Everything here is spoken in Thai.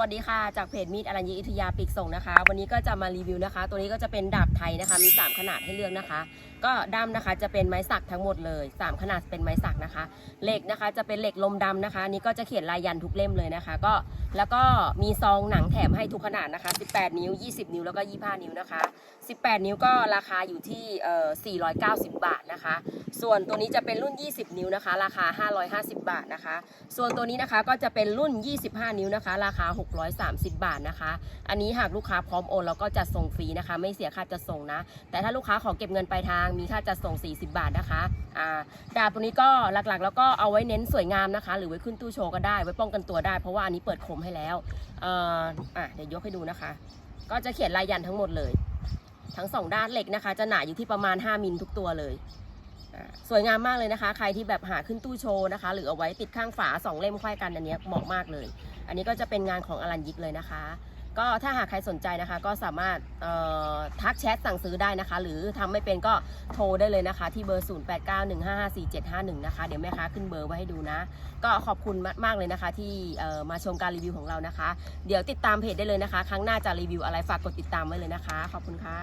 วัสดีค่ะ จากเพจมีดอรัญญีอิทยาปีกส่งนะคะ วันนี้ก็จะมารีวิวนะคะ ตัวนี้ก็จะเป็นดาบไทยนะคะ มี 3 ขนาดให้เลือกนะคะ ก็ด้ามนะคะจะเป็นไม้สักทั้งหมดเลย 3 ขนาดเป็นไม้สักนะคะ เหล็กนะคะจะเป็นเหล็กลมดำนะคะนนี้ก็จะเขียนลายยันทุกเล่มเลยนะคะ ก็แล้วก็มีซองหนังแถมให้ทุกขนาดนะคะ 18 นิ้ว 20 นิ้วแล้วก็ 25 นิ้วนะคะ 18 นิ้วก็ราคาอยู่ที่เอ่อ490 บาทนะคะ ส่วนตัวนี้จะเป็นรุ่น 20 นิ้วนะคะ ราคา 550 บาทนะคะ ส่วนตัวนี้นะคะก็จะเป็นรุ่น 25 นิ้วนะคะ ราคา 630 บาทนะคะ อันนี้หากลูกค้าพร้อมโอนเราก็จะส่งฟรีนะคะ ไม่เสียค่าจัดส่งนะ แต่ถ้าลูกค้าขอเก็บเงินปลายทางมีค่าจัดส่ง 40 บาทนะคะอ่าดาบตัวนี้ก็หลักๆ แล้วก็เอาไว้เน้นสวยงามนะคะ หรือไว้ขึ้นตู้โชว์ก็ได้ไว้ป้องกันตัวได้ เพราะว่าอันนี้เปิดคมให้แล้วเอ่ออะเดี๋ยวยกให้ดูนะคะ ก็จะเขียนลายยันทั้งหมดเลย ทั้งสองด้านเหล็กนะคะ จะหนาอยู่ที่ประมาณ 5มิลทุกตัวเลย สวยงามมากเลยนะคะ ใครที่แบบหาขึ้นตู้โชว์นะคะ หรือเอาไว้ติดข้างฝาสองเล่มค่อยกันอันนี้เหมาะมากเลย อันนี้ก็จะเป็นงานของอลันยิกเลยนะคะ ก็ถ้าหากใครสนใจนะคะ ก็สามารถทักแชทสั่งซื้อได้นะคะ หรือทำไม่เป็นก็โทรได้เลยนะคะ ที่เบอร์ 0891554751 นะคะ เดี๋ยวแม่ค้าขึ้นเบอร์ไว้ให้ดูนะ ก็ขอบคุณมากๆเลยนะคะ ที่มาชมการรีวิวของเรานะคะ เดี๋ยวติดตามเพจได้เลยนะคะ ครั้งหน้าจะรีวิวอะไรฝากกดติดตามไว้เลยนะคะ ขอบคุณค่ะ